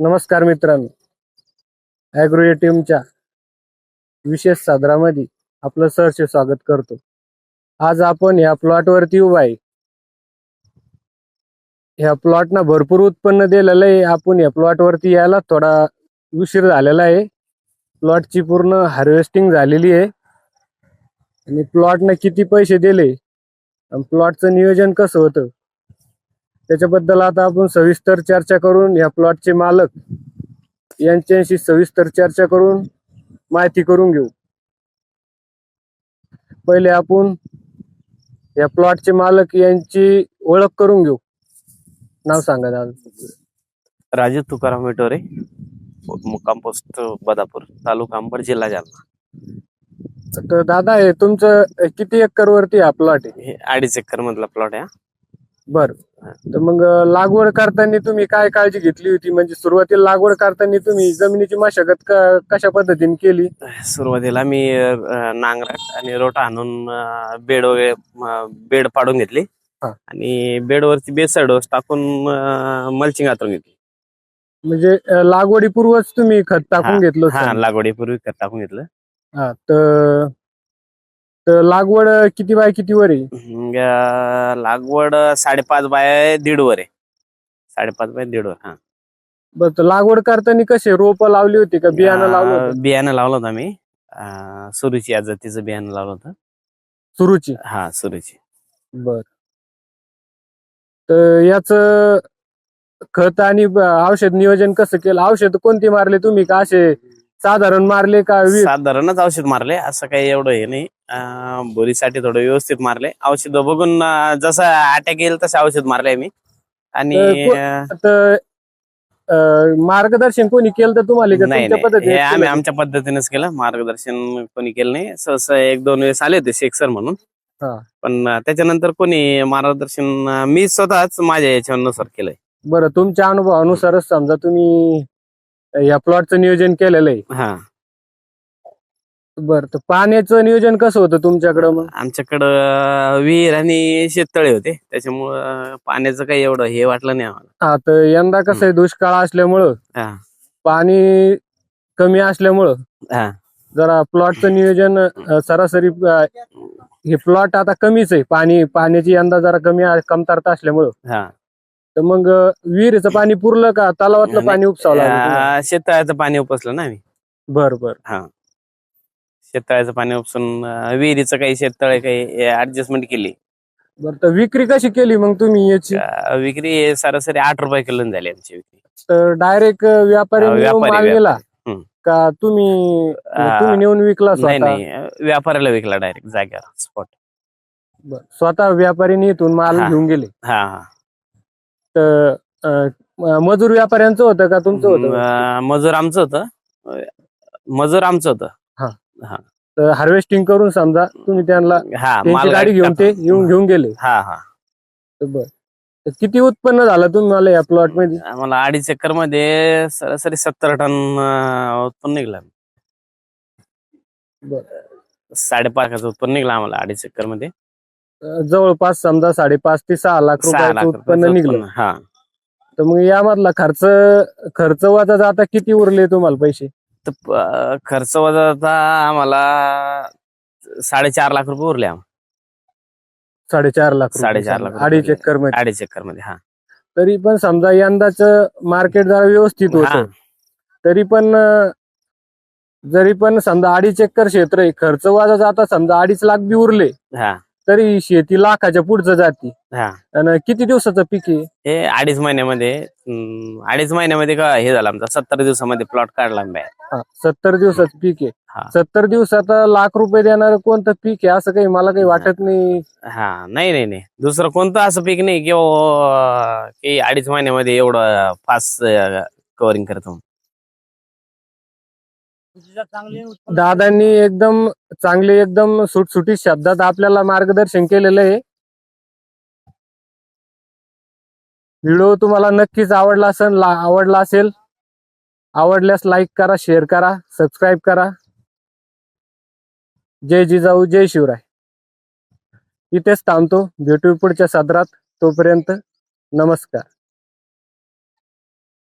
नमस्कार मित्रांनो. ॲग्रो टीमच्या विशेष सादरामध्ये आपलं सहर्ष स्वागत करतो. आज आपण या प्लॉटवरती उभा आहे. ह्या प्लॉटना भरपूर उत्पन्न दिलेलं आहे. आपण या प्लॉटवरती यायला थोडा उशीर झालेला आहे. प्लॉटची पूर्ण हार्वेस्टिंग झालेली आहे. आणि प्लॉटनं किती पैसे दिले? आणि प्लॉटचं नियोजन कसं होतं? त्याच्याबद्दल आता आपण सविस्तर चर्चा करून या प्लॉटचे मालक यांच्याशी सविस्तर चर्चा करून माहिती करून घेऊ. पहिले आपण या प्लॉटचे मालक यांची ओळख करून घेऊ. नाव सांगा दादा. राजू तुकाराम विटोरे मुक्काम पोस्ट बदापूर तालुका अंबड जिल्हा जालना. तर दादा हे तुमचं किती एकर वरती हा प्लॉट आहे? हे अडीच एकर मधला प्लॉट आहे. बर. तर मग लागवड करताना तुम्ही काय काळजी घेतली होती? म्हणजे सुरुवातीला लागवड करताना तुम्ही जमिनीची मशागत क- कशा पद्धतीने केली? सुरुवातीला मी अं, नांगराट आणि रोटा आणून अं, बेड वगैरे अं, बेड पाडून घेतली. हा. आणि बेडवरती डोस टाकून मल्चिंग आतून घेतली. म्हणजे अं, लागवडीपूर्वच तुम्ही खत टाकून घेतलं हा होतं. लागवडीपूर्वी खत टाकून घेतलं. हा तर तर लागवड किती बाय किती वर आहे? मग, अं, लागवड साडेपाच बाय दीड वर आहे. साडेपाच बाय दीड वर हा. बरं तर लागवड करताना कसे रोप लावली होती का? बियाणं लावलं होतं? अं, बियाणं लावलं होतं आम्ही. अं, सुरूची या जातीचं बियाणं लावलं होतं. सुरूची? हा सुरूची. बर. तर याच खत आणि ब- औषध नियोजन कसं केलं? औषध कोणती मारले तुम्ही का असे साधारण मारले का साधारणच औषध मारले. असं काही एवढं हे नाही. अं, बोरीसाठी थोडं व्यवस्थित मारले. औषध बघून अं, जसं अटॅक येईल तसे औषध मारले मी. आणि तर को- अं, तर अं, मार्गदर्शन कोणी केलं तर तुम्हाला का? नाही तुमच्या नाही. पद्धतीने हे आम्ही? आमच्या पद्धतीनेच केलं. मार्गदर्शन कोणी केलं नाही. सहसा एक दोन वेळेस आले होते शेख सर म्हणून. हा. पण अं, त्याच्यानंतर कोणी मार्गदर्शन अं, मी स्वतःच माझ्या याच्यानुसार केलंय. बरं तुमच्या अनुभवानुसारच समजा तुम्ही या प्लॉटचं नियोजन केलेलं आहे. हा. बरं तर पाण्याचं नियोजन कसं होतं तुमच्याकडं मग? आमच्याकडं विहीर आणि शेततळे होते. त्याच्यामुळं पाण्याचं काही एवढं हे वाटलं नाही आम्हाला. हा तर यंदा कसं आहे दुष्काळ असल्यामुळं हा. पाणी कमी असल्यामुळं हा. जरा प्लॉटचं नियोजन अ, सरासरी अ, हे प्लॉट आता कमीच आहे. पाणी पाण्याची यंदा जरा कमी आ- कमतरता असल्यामुळं. हा. तर मग विहिरीचं पाणी पुरलं का? तलावातलं पाणी उपसावं लागलं तुम्हाला? अं, शेततळ्याचं पाणी उपसलं ना आम्ही. बर बर. शेततळ्याचं पाणी उपसून अं, विहिरीचं काही शेततळे काही ऍडजस्टमेंट केली. बर तर विक्री कशी केली मग तुम्ही याची? अं, विक्री हे सरासरी आठ रुपये किलो झाली आमची विक्री. तर डायरेक्ट व्यापारी अ, व्यापारी, माल नेला व्यापारी. हम्म. का तुम्ही अ, तुम्ही नेऊन विकला नाही स्वतः? नाही. अं, व्यापाऱ्याला विकला डायरेक्ट जाग्यावर स्पॉट. स्वतः व्यापारीने इथून माल हा. घेऊन गेले? हा हा. तर अ, मजूर व्यापाऱ्यांचं होतं का तुमचं होतं? अं, मजूर आमचं होतं. अं, मजूर आमचं होतं. तर हार्वेस्टिंग करून समजा तुम्ही त्यांना हा त्यांची गाडी घेऊन ते येऊन घेऊन गेले. हा हा. तर बर. तर किती उत्पन्न झालं तुम्हाला या प्लॉटमध्ये? आम्हाला अडीच एकरमध्ये सरासरी सत्तर टन अं, उत्पन्न निघलं. साडेपाच उत्पन्न निघलं आम्हाला अडीच एकरमध्ये. जवळपास समजा साडेपाच ते सहा लाख सहा लाख रुपयाचं उत्पन्न रुपयाचं निघलं उत्पन्न. हा तर मग यामधला खर्च खर्च वाजा जाता किती उरले तुम्हाला पैसे तर प- खर्च वजा आता आम्हाला साडेचार लाख रुपये उरले आम्हाला साडेचार लाख रुपये साडेचार. लाख अडीच रुपये. एकरमध्ये अडीच एकरमध्ये हा तरी पण समजा यंदाच मार्केट जरा व्यवस्थित हा. होतं तरी पण अं, जरी पण समजा अडीच एकर क्षेत्र आहे खर्च वाजा जाता समजा अडीच लाख बी उरले हा तरी शेती लाखाच्या पुढचं जाती. हा. आणि किती दिवसाचं पीक आहे? हे अडीच महिन्यामध्ये अं, अडीच महिन्यामध्ये का हे झालं आमचा सत्तर दिवसामध्ये प्लॉट काढला आम्ही बाहेर. हा, सत्तर दिवसाचं पीक आहे. सत्तर दिवसात लाख रुपये देणार कोणतं पीक आहे? असं काही मला काही वाटत नाही. हा नाही नाही नाही. दुसरं कोणतं असं पीक नाही की अं, की अडीच महिन्यामध्ये एवढं फास्ट कव्हरिंग करतो. दादांनी एकदम चांगले एकदम सुटसुटीत शब्दात आपल्याला मार्गदर्शन केलेलं आहे. व्हिडिओ तुम्हाला नक्कीच आवडला असेल ला- आवडला असेल आवडल्यास लाईक करा शेअर करा सबस्क्राईब करा. जय जिजाऊ जय शिवराय. इथेच थांबतो. भेटू पुढच्या सदरात. तोपर्यंत नमस्कार.